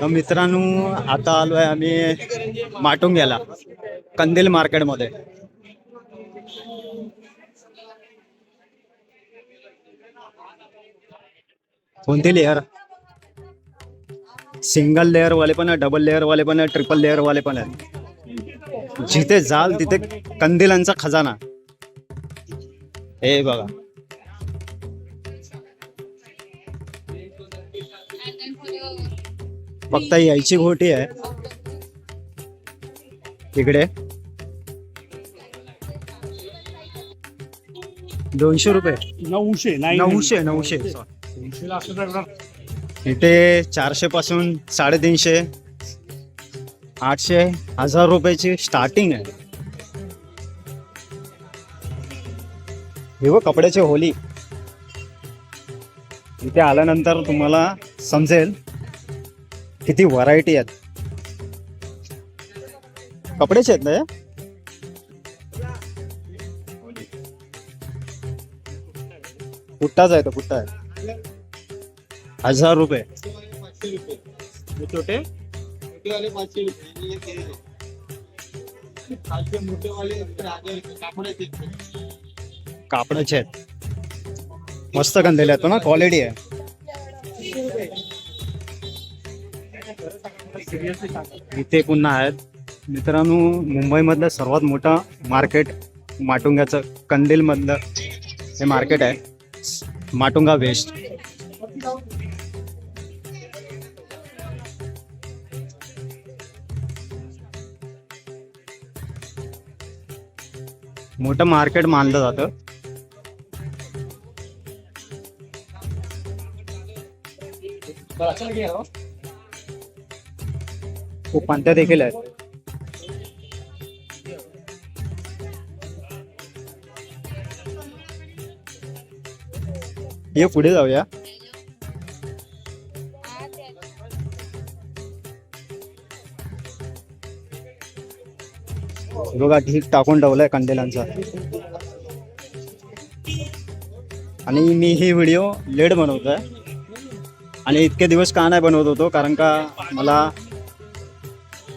तर मित्रांनो आता आलोय आम्ही माटुंग्याला कंदील मार्केटमध्ये. कोणते लेअर सिंगल लेअर वाले पण आहे डबल लेअर वाले पण आहे ट्रिपल लेअर वाले पण आहेत. जिथे जाल तिथे कंदिलांचा खजाना. हे बघा. फक्त यायची घोटी आहे. इकडे. दोनशे रुपये. नऊशे नऊशे नऊशे. इथे चारशे पासून साडेतीनशे आठशे हजार रुपयाची स्टार्टिंग आहे. हे व कपड्याची होली. इथे आल्यानंतर तुम्हाला समजेल. किती व्हरायटी आहेत कपड्याचे आहेत ना हे? पुट्टाच आहे तो पुट्टा आहे हजार रुपये छोटे हैं. कापडाचे आहेत. कापडाचे आहेत मस्त कंदेले आहेत ना क्वालिटी आहे इथे पुन्हा आहेत मित्रांनो मुंबईमधलं सर्वात मोठं मार्केट माटुंगाचं कंदीलमधलं हे मार्केट आहे. माटुंगा वेस्ट. मोठं मार्केट मानलं जातं. खूप पंत्या देखील आहेत ये पुढे जाऊया. बघा ढीक टाकून ठेवलाय कंदेलांचा आणि मी ही व्हिडिओ लेट बनवतोय. आणि इतके दिवस का नाही बनवत होतो कारण का मला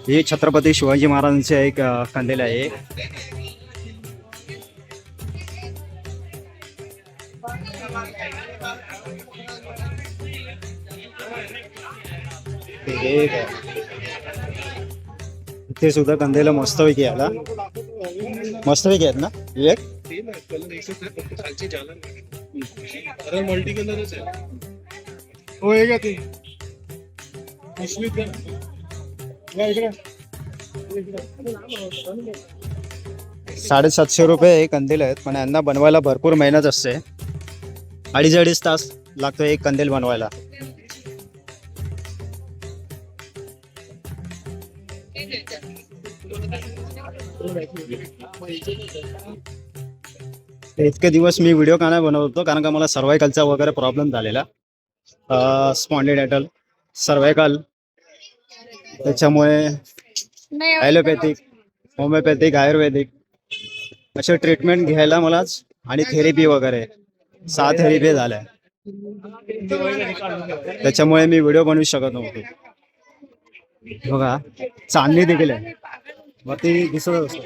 हे छत्रपती शिवाजी महाराजांचे एक कंदील आहे. हे. इथे सुद्धा कंदेला मस्तपैकी आला मस्तपैकी आहेत ना? एक? सेम आहे कलर एकच आहे. फक्त खालचे जालन अरे मल्टी कलरच आहे साडेसातशे रुपये हे कंदील आहेत पण यांना बनवायला भरपूर मेहनत असते. अडीच अडीच तास लागतो एक कंदील बनवायला. इतके दिवस मी व्हिडिओ का नाही बनवत होतो कारण का मला सर्वायकलचा वगैरे प्रॉब्लेम झालेला. स्पॉन्डिडेटल सर्वायकल त्याच्यामुळे ॲलोपॅथिक होमिओपॅथिक आयुर्वेदिक असे ट्रीटमेंट घ्यायला मलाच आणि थेरपी वगैरे सहा थेरपी झाल्या. त्याच्यामुळे मी व्हिडिओ बनवू शकत नव्हतो. बघा चांदणी देखील आहे. वरती दिसत असतो.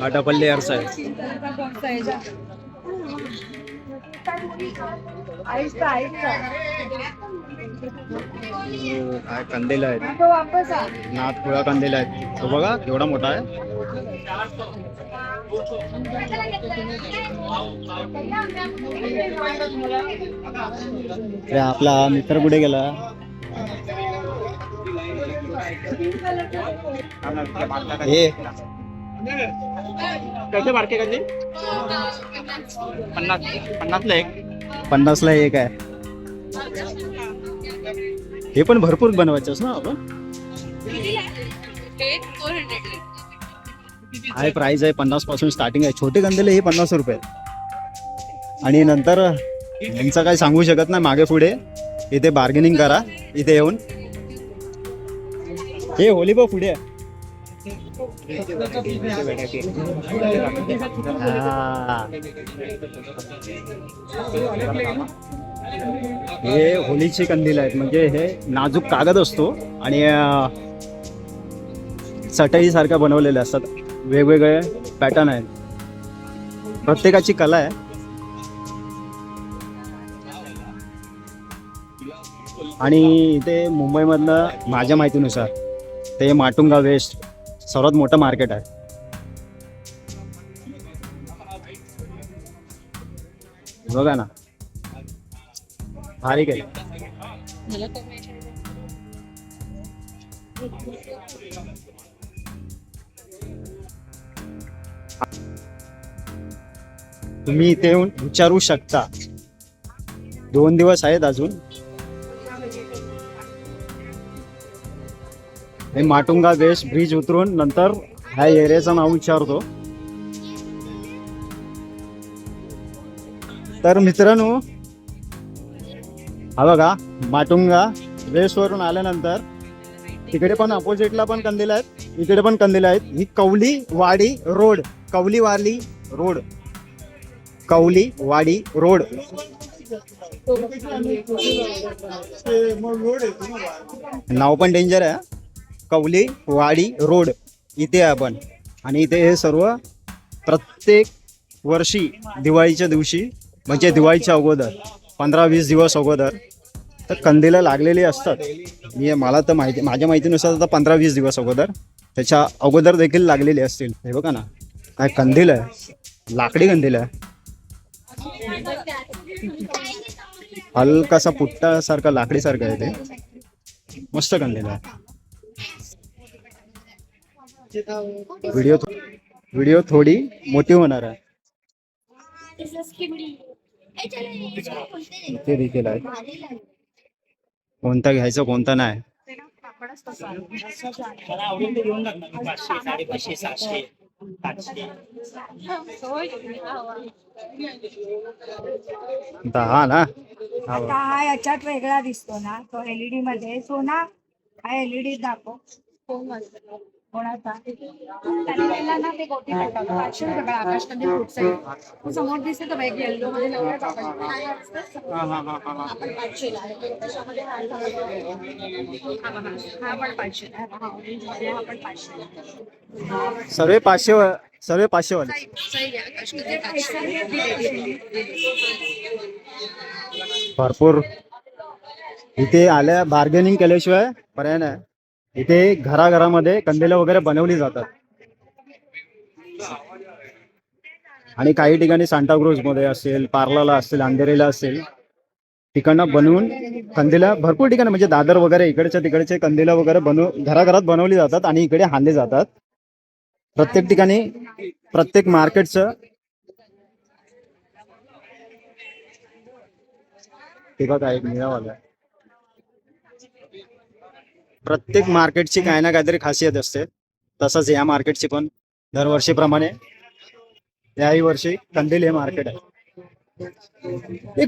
हा डबल लेअरचा काय कंदेल आहेत? नाथपुळा आ पुळा आहेत. तो बघा केवढा मोठा आहे. अरे आपला मित्र कुठे गेला? कैसे बारके का जी पन्नास पन्नासला एक. पन्नासला एक आहे. हे पण भरपूर बनवायचंच ना आपण? हाय प्राइस आहे पन्नासपासून स्टार्टिंग आहे. छोटे कंदेले हे पन्नास रुपये. आणि नंतर यांचं काही सांगू शकत नाही मागे पुढे. इथे बार्गेनिंग करा. इथे येऊन. हे होली बा पुढे. हा. होलीची कंदील आहेत म्हणजे हे नाजूक कागद असतो आणि चटई सारख्या बनवलेल्या असतात वेगवेगळे पॅटर्न आहेत प्रत्येकाची कला आहे आणि इथे मुंबईमधलं माझ्या माहितीनुसार ते माटुंगा वेस्ट सर्वात मोठं मार्केट आहे. बघा ना. भारी काय? तुम्ही इथे येऊन विचारू शकता. दोन दिवस आहेत अजून. हे माटुंगा वेस्ट ब्रिज उतरून नंतर ह्या एरियाचं नाव विचारतो. तर मित्रांनो हा बघा माटुंगा वेस्ट आल्यानंतर तिकडे पण अपोजिटला पण कंदील आहेत इकडे पण कंदील आहेत. ही कवली वाडी रोड कवली वाली रोड. कवली वाडी रोड. नाव पण डेंजर आहे कवली कौली वाडी रोड इथे आहे आपण. आणि इथे हे सर्व प्रत्येक वर्षी दिवाळीच्या दिवशी म्हणजे दिवाळीच्या अगोदर पंधरा वीस दिवस अगोदर तर कंदीला लागलेली असतात. मी मला तर माहिती माझ्या माहितीनुसार आता पंधरा वीस दिवस अगोदर त्याच्या अगोदर देखील लागलेली असतील. हे बघा ना काय कंदील आहे. लाकडी कंदील आहे. हलकासा पुट्टासारखा लाकडीसारखं आहे ते. मस्त कंदील आहे. व्हिडिओ व्हिडिओ थोडी मोठी होणार आहे. देखील आहे. कोणता घ्यायचं कोणता नाही. दहा ना? हा आता हा याच्यात वेगळा दिसतो ना तो एलईडी मध्ये. सोना हा एलईडी दाखव. ना ते गोटी पाचशे आकाश कंदील साईड समोर दिसतो तो बॅग येल्लो मध्ये लवकरच आपण पाचशे हा पण पाचशे हा पण पाचशे सर्व पाचशे सर्व पाचशे वाले भरपूर. इथे आल्या बार्गेनिंग केल्याशिवाय पर्याय नाही. इथे घराघरामध्ये कंदीलं वगैरे बनवली जातात. आणि काही ठिकाणी सांताक्रूजमध्ये असेल पार्लाला असेल अंधेरीला असेल तिकडनं बनवून कंदेला भरपूर ठिकाणी म्हणजे दादर वगैरे इकडच्या तिकडचे कंदीला वगैरे बनव घराघरात बनवली जातात आणि इकडे हाणले जातात. प्रत्येक ठिकाणी प्रत्येक मार्केटचं ते बघा एक निळावाला प्रत्येक मार्केटची काही ना काहीतरी खासियत असते. तसंच या मार्केटची पण दरवर्षीप्रमाणे. याही वर्षी कंदील हे मार्केट आहे.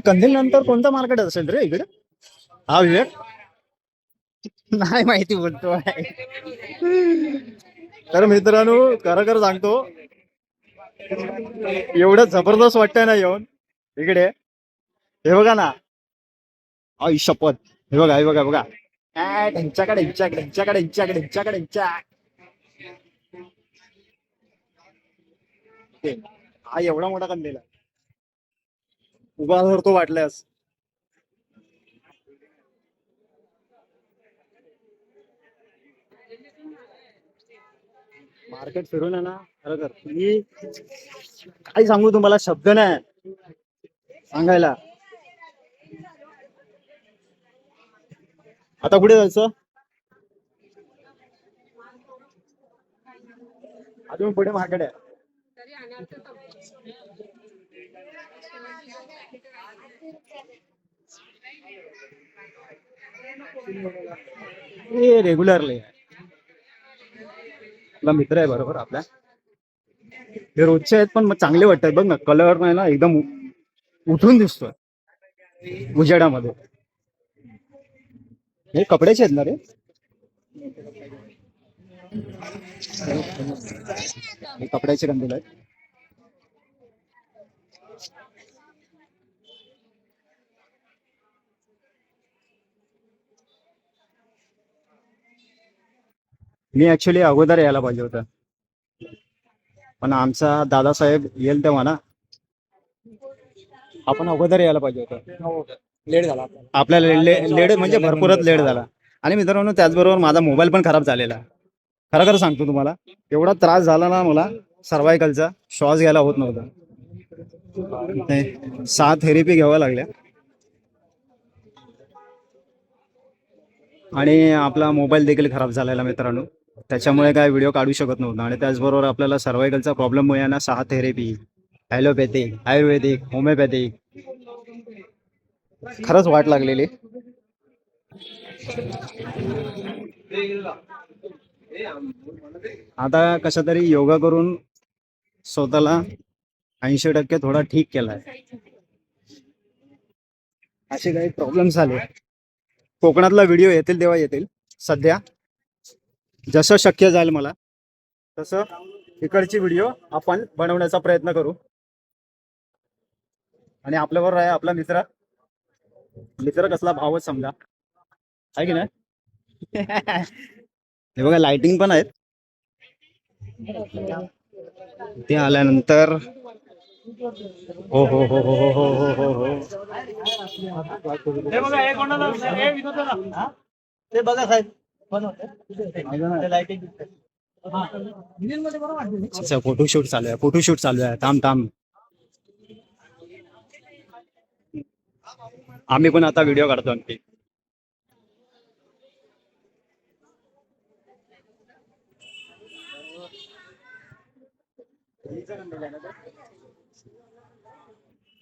कंदील नंतर कोणतं मार्केट असेल रे इकडे? हा विवेक? नाही माहिती बोलतो आहे. तर मित्रांनो खरं खरं सांगतो एवढं जबरदस्त वाटतंय ना येऊन. इकडे. हे बघा ना. आई शपथ. हे बघा हे बघा बघा. आ, ढिंच्याकडे ढिंच्याकडे ढिंच्याकडे ढिंच्याकडे ढिंच्याकडे ढिंच्या हा एवढा मोठा कंदील उभा धरतो वाटल्यास. मार्केट फिरून आहे ना खरं तर. मी काय सांगू तुम्हाला शब्द नाही. सांगायला. आता कुठे जायचं? अजून पुढे महाकडे हे रेग्युलरली आपला मित्र आहे बरोबर आपल्या हे रोजचे आहेत पण मग चांगले वाटतात. बघ ना कलर नाही ना एकदम उठून दिसतोय. उजेडामध्ये. हे कपड्याचे आहेत ना रे हे कपड्याचे कंदील आहेत. मी ऍक्च्युली अगोदर यायला पाहिजे होतं. पण आमचा दादासाहेब येईल तेव्हा ना. आपण अगोदर यायला पाहिजे होतं. लेट झाला आपल्याला. ले- लेट म्हणजे भरपूरच लेट झाला. आणि मित्रांनो त्याचबरोबर माझा मोबाईल पण खराब झालेला. खरं खरं सांगतो तुम्हाला एवढा त्रास झाला ना मला सर्वायकलचा श्वास घ्यायला होत नव्हता. ते सहा थेरपी घ्याव्या लागल्या. आणि आपला मोबाईल देखील खराब झालेला मित्रांनो. त्याच्यामुळे काय व्हिडिओ काढू शकत नव्हता. आणि त्याचबरोबर आपल्याला सर्वायकलचा प्रॉब्लेममुळे ना सहा थेरपी ॲलोपॅथिक आयुर्वेदिक होमिओपॅथिक खरंच वाट लागलेली. आता कशा तरी योगा करून स्वतःला ऐंशी टक्के थोडा ठीक केलाय. असे काही प्रॉब्लेम झाले कोकणातला व्हिडिओ येतील तेव्हा येतील. सध्या जसं शक्य जाईल मला तसं इकडची व्हिडिओ आपण बनवण्याचा प्रयत्न करू. आणि आपल्याबरोबर आहे आपला मित्र. मित्र कसला भावच समजा? आहे की नाही? हे बघा लाइटिंग पण आहेत. ते आल्यानंतर हो हो हो हो हो हो हो हो हो. हे हे हे. ते बघा साहेब फोटोशूट चालू आहे फोटोशूट चालू आहे. थांब थांब. आम्ही पण आता व्हिडिओ काढतो आणखी.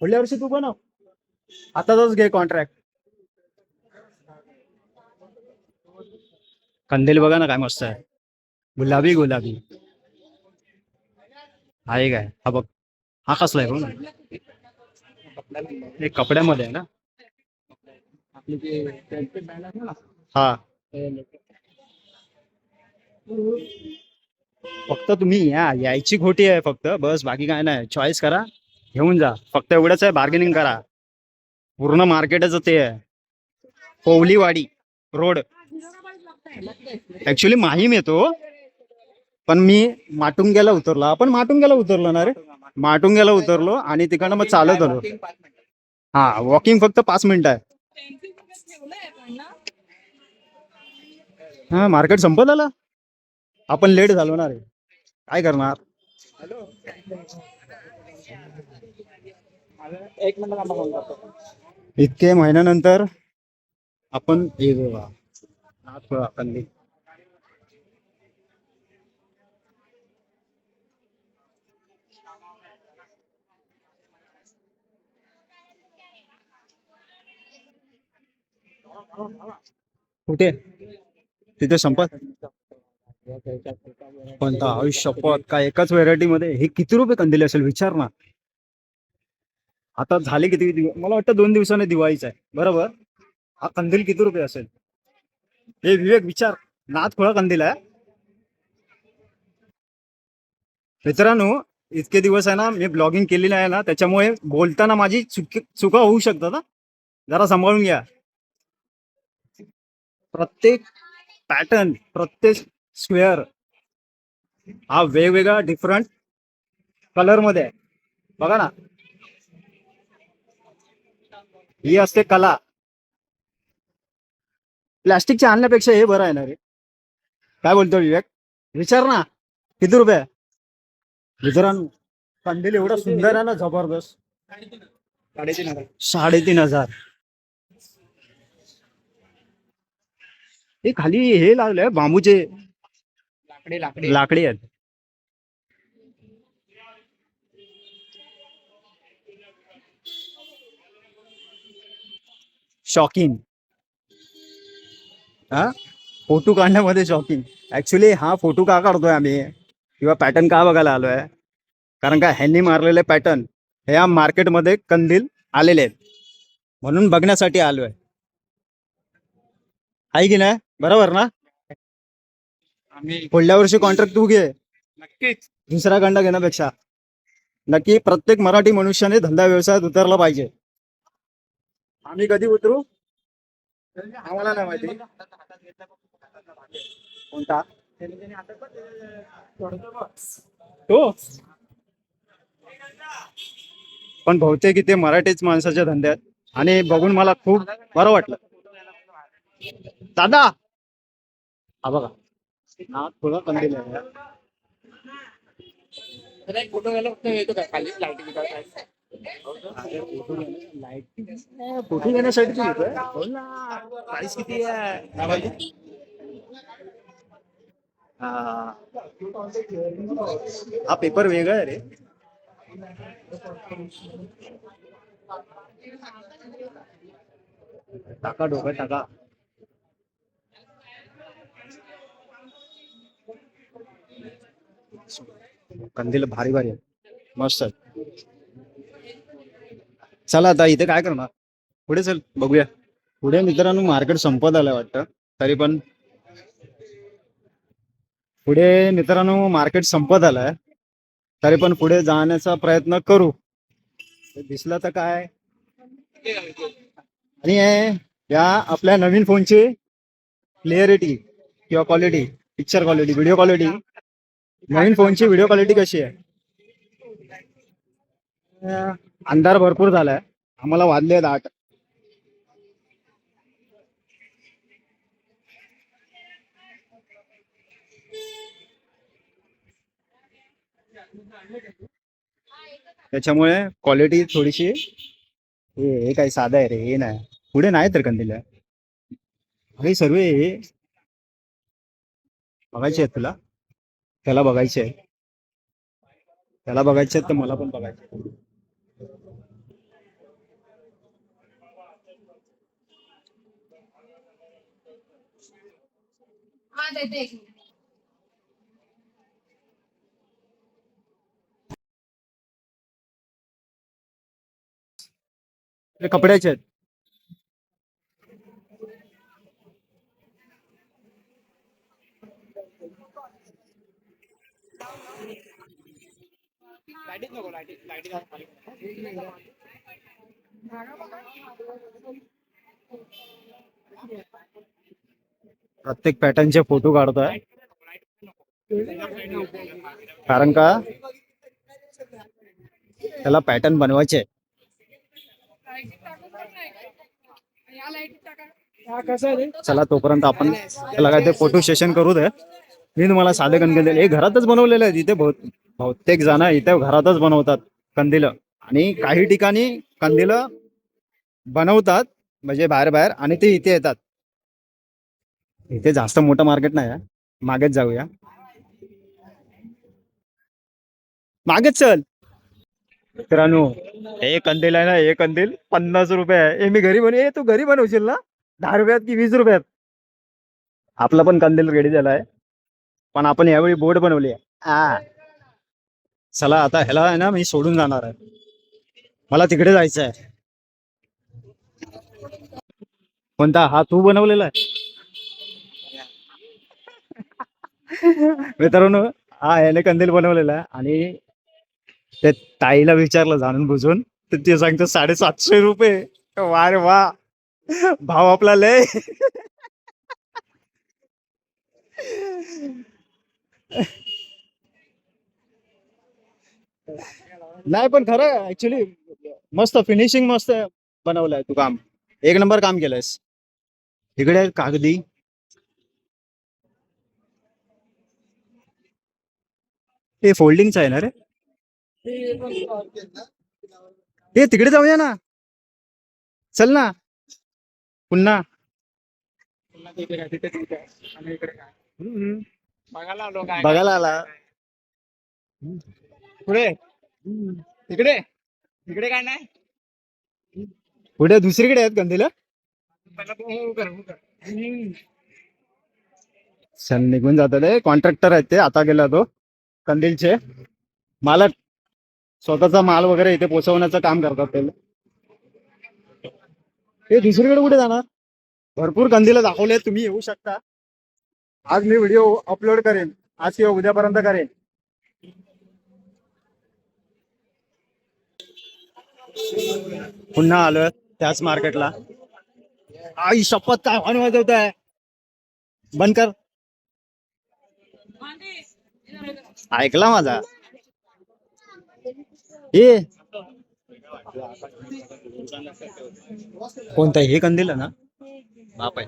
पुढल्या वर्षी तू बनव. आताच घे कॉन्ट्रॅक्ट कंदील बघा ना काय मस्त आहे. गुलाबी गुलाबी. आहे काय? हा बघ. हा कसला आहे बघ ना. हे कपड्यामध्ये आहे ना. हा. फक्त तुम्ही या यायची खोटी आहे फक्त. बस बाकी काय नाही. चॉईस करा घेऊन जा. फक्त एवढंच आहे बार्गेनिंग करा. पूर्ण मार्केटच ते आहे. कोवलीवाडी रोड. ऍक्च्युली माहीम येतो. पण मी माटुंग्याला उतरलो. आपण माटुंग्याला उतरलो ना रे? माटुंग्याला उतरलो आणि तिकडनं मग चालत आलो. हा वॉकिंग फक्त पाच मिनिटं आहे. हा मार्केट संपत आला आपण लेट झालो ना रे काय करणार? एक. इतके महिन्यानंतर आपण कंदी कुठे? तिथे संपत? पण आयुष्यपत काय एकाच व्हेरायटी मध्ये हे किती रुपये कंदिले असेल? विचार ना. आता झाले किती मला वाटतं दोन दिवसाने दिवाळीच आहे. बरोबर? हा कंदील किती रुपये असेल? हे विवेक विचार. नाथ खोळा कंदील आहे. मित्रांनो इतके दिवस आहे ना मी ब्लॉगिंग केलेली आहे ना त्याच्यामुळे बोलताना माझी चुकी चुका होऊ शकतात ना जरा सांभाळून घ्या. प्रत्येक पॅटर्न प्रत्येक स्क्वेअर हा वेगवेगळा डिफरंट कलरमध्ये आहे. बघा ना. ही असते कला. प्लॅस्टिकच्या आणण्यापेक्षा हे बरं आहे ना रे. काय बोलतो विवेक? विचार ना. किती रुपये आहे? मित्रांनो कंदील एवढा सुंदर आहे ना जबरदस्त. साडेतीन हजार साडेतीन हजार. हे खाली हे लागलंय बांबूचे. लाकडे लाकडे. लाकडी आहेत. शॉकिंग हा? फोटो काढण्यामध्ये शॉकिंग ऍक्च्युली हा फोटो का काढतोय आम्ही? किंवा पॅटर्न का बघायला आलोय? कारण का ह्यांनी मारलेले पॅटर्न हे या मार्केटमध्ये कंदील आलेले आहेत. म्हणून बघण्यासाठी आलोय. आहे की नाही? बरोबर ना? आम्ही पुढल्या वर्षी कॉन्ट्रॅक्ट तू घे. नक्कीच. दुसरा खंड घेण्यापेक्षा. नक्की प्रत्येक मराठी मनुष्याने धंदा व्यवसायात उतरला पाहिजे. आम्ही कधी उतरू? आम्हाला नाही माहिती. कोणता? तो. पण बहुतेक इथे मराठीच माणसाच्या धंद्यात. आणि बघून मला खूप बरं वाटलं. दादा! हा बघा. हा थोडा कंदील आहे. फोटो घ्यायला फक्त येतो का? खाली लाईटिंग फोटो घेण्यासाठी? प्राइस किती आहे? हा. हा पेपर वेगळा आहे रे. टाका डोकं टाका. कंदील भारी भारी आहे. मस्त आहे. चला आता इथे काय करणार? पुढे चल बघूया. पुढे मित्रांनो मार्केट संपत आलंय वाटतं. तरी पण पुढे मित्रांनो मार्केट संपत आलंय. तरी पण पुढे जाण्याचा प्रयत्न करू. दिसला दिसलं तर काय? आणि हे या आपल्या नवीन फोनची क्लिअरिटी किंवा quality picture quality video quality नवीन फोनची व्हिडिओ क्वालिटी कशी आहे? अंधार भरपूर झालाय. आम्हाला वाजले आहेत आठ. त्याच्यामुळे क्वालिटी थोडीशी हे काही साधं आहे रे हे नाही. पुढे नाही तर कंदील हे सर्व बघायचे आहेत तुला? त्याला बघायचे आहे त्याला बघायचे आहेत तर मला पण बघायचे आहेत. हा नको एक मिनिट. प्रत्येक पॅटर्नचे फोटो काढतोय. कारण का? त्याला पॅटर्न बनवायचे. चला तोपर्यंत आपण त्याला काय ते फोटो सेशन करू दे. मी तुम्हाला साधे कंदील दिले हे घरातच बनवलेलं आहे इथे बहुत बहुतेक जण इथे घरातच बनवतात कंदील. आणि काही ठिकाणी कंदील बनवतात म्हणजे बाहेर बाहेर आणि ते इथे येतात. इथे जास्त मोठं मार्केट नाही आहे. मागेच जाऊया. मागेच चल. मित्रांनो हे कंदील आहे ना हे कंदील पन्नास रुपये आहे. हे मी घरी बनव तू घरी बनवशील ना? दहा रुपयात की वीस रुपयात? आपला पण कंदील रेडी झालाय पण आपण यावेळी बोर्ड बनवली आहे. चला आता ह्याला आहे ना मी सोडून जाणार आहे. मला तिकडे जायचं आहे कोणता? हा तू बनवलेला आहे? मित्रांनो हा याने कंदील बनवलेला आहे आणि ते ताईला विचारलं जाणून बुजून. तर ते सांगतो साडेसातशे रुपये. वा रे वा. भाव आपला लय. नाही पण खरं ऍक्च्युली मस्त फिनिशिंग मस्त बनवलंय तू काम. एक नंबर काम केलंयस. इकडे कागदी. हे फोल्डिंगचं आहे ना रे? हे तिकडे जाऊया ना. चल ना. पुन्हा. हम्म. बघायला आलो काय बघायला आला. पुढे. तिकडे तिकडे काय नाही. पुढे दुसरीकडे आहेत कंदील चल निघून जातात ते कॉन्ट्रॅक्टर आहेत ते. आता गेला तो. कंदीलचे मालक. स्वतःचा माल वगैरे इथे पोचवण्याचं काम करतात ते. दुसरीकडे कुठे जाणार? भरपूर कंदील दाखवले तुम्ही येऊ शकता. आज मी व्हिडिओ अपलोड करेन. आज किंवा उद्यापर्यंत करेन. पुन्हा आलोय त्याच मार्केटला आई शपथ काय हॉर्न वाजवत आहे बंद कर. ऐकला माझा? हे कोणता हे कंदील ना? बाप आहे.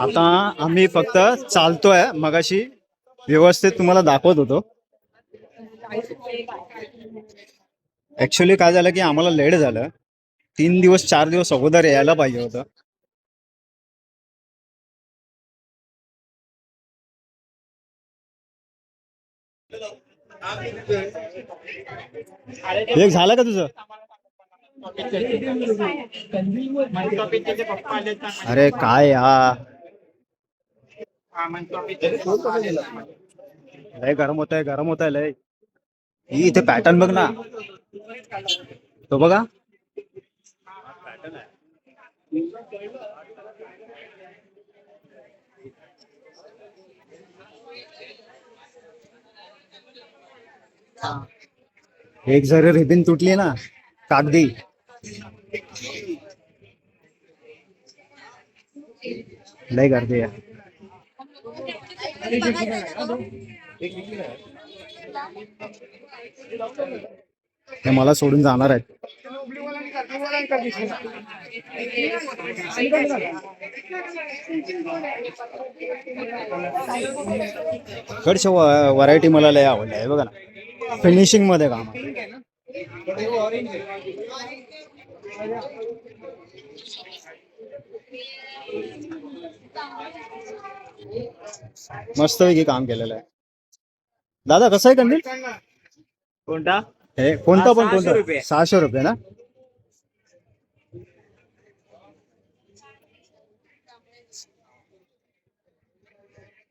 आता आम्ही फक्त चालतोय मगाशी व्यवस्थित तुम्हाला दाखवत होतो. ऍक्च्युली काय झालं की आम्हाला लेट झालं. तीन दिवस चार दिवस अगोदर यायला पाहिजे होतं. एक झालं का तुझं? अरे काय या लय गरम होत आहे गरम होत आहे लय. ही इथे पॅटर्न बघ ना. तो बघा. एक जरी रिबिन तुटली ना कागदी लय गर्दी हे मला सोडून जाणार आहेत. कडच्या व्हरायटी मला लय आवडल्या आहे बघा ना. फिनिशिंगमध्ये काम. आहे. मस्तपैकी काम केलेलं आहे. दादा कसं आहे कंदील? कोणता? हे कोणता पण कोणता? रुपये. सहाशे रुपये ना?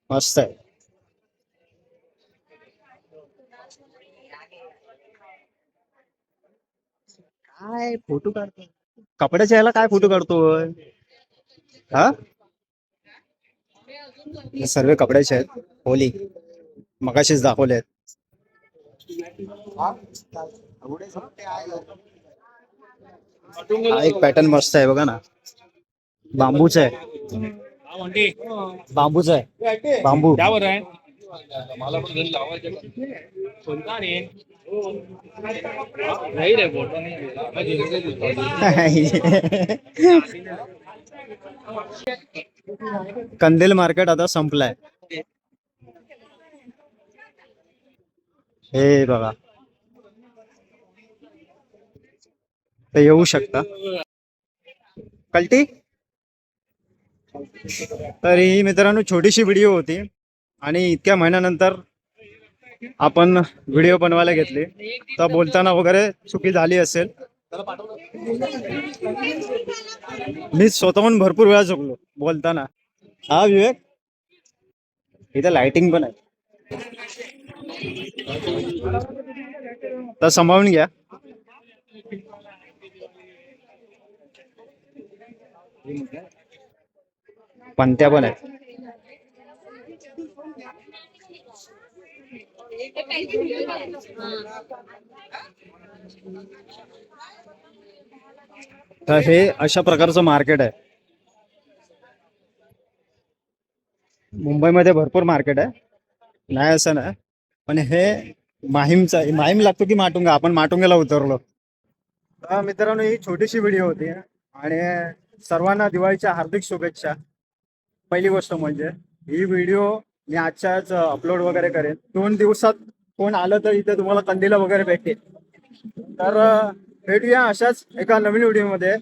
मस्त आहे. काय फोटो काढतो? कपड्याच्या याला काय फोटो काढतोय? हा? हे सर्व कपड्याचे आहेत. होली. मगाशीच दाखवले आहेत हा एक पॅटर्न मस्त आहे बघा ना. बांबूचा आहे. बांबूचा आहे. बांबू. त्यावर आहे. मला पण घरी लावायचं कोणता नाही रे फोटो कंदील मार्केट आता संपलाय. हे बघा. ते येऊ शकता. कल्टी? तर ही मित्रांनो छोटीशी व्हिडिओ होती. आणि इतक्या महिन्यानंतर आपण व्हिडिओ बनवायला घेतली. तर बोलताना वगैरे चुकी झाली असेल. मी स्वतःहून भरपूर वेळा चुकलो बोलताना. हा विवेक? इथं लाइटिंग पण आहे. तर सांभाळून घ्या. पंत्या पण आहेत. तर हे अशा प्रकारचं मार्केट आहे. मुंबईमध्ये भरपूर मार्केट आहे. नाही असं नाही. पण हे माहीमचा माहीम लागतो की माटुंगा? आपण माटुंग्याला उतरलो. तर मित्रांनो ही छोटीशी व्हिडिओ होती. आणि सर्वांना दिवाळीच्या हार्दिक शुभेच्छा. पहिली गोष्ट म्हणजे ही व्हिडिओ मी आजच्याच अपलोड वगैरे करेन. दोन दिवसात कोण आलं तर इथे तुम्हाला कंदीला वगैरे भेटेल तर भेटूया अशाच एका नवीन व्हिडिओमध्ये.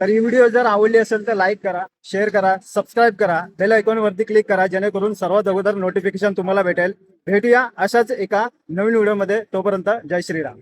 तर ही व्हिडिओ जर आवडली असेल तर लाईक करा शेअर करा सबस्क्राईब करा बेल आयकॉनवरती क्लिक करा जेणेकरून सर्वात अगोदर नोटिफिकेशन तुम्हाला भेटेल. भेटूया अशाच एका नवीन व्हिडिओमध्ये. तोपर्यंत जय श्रीराम.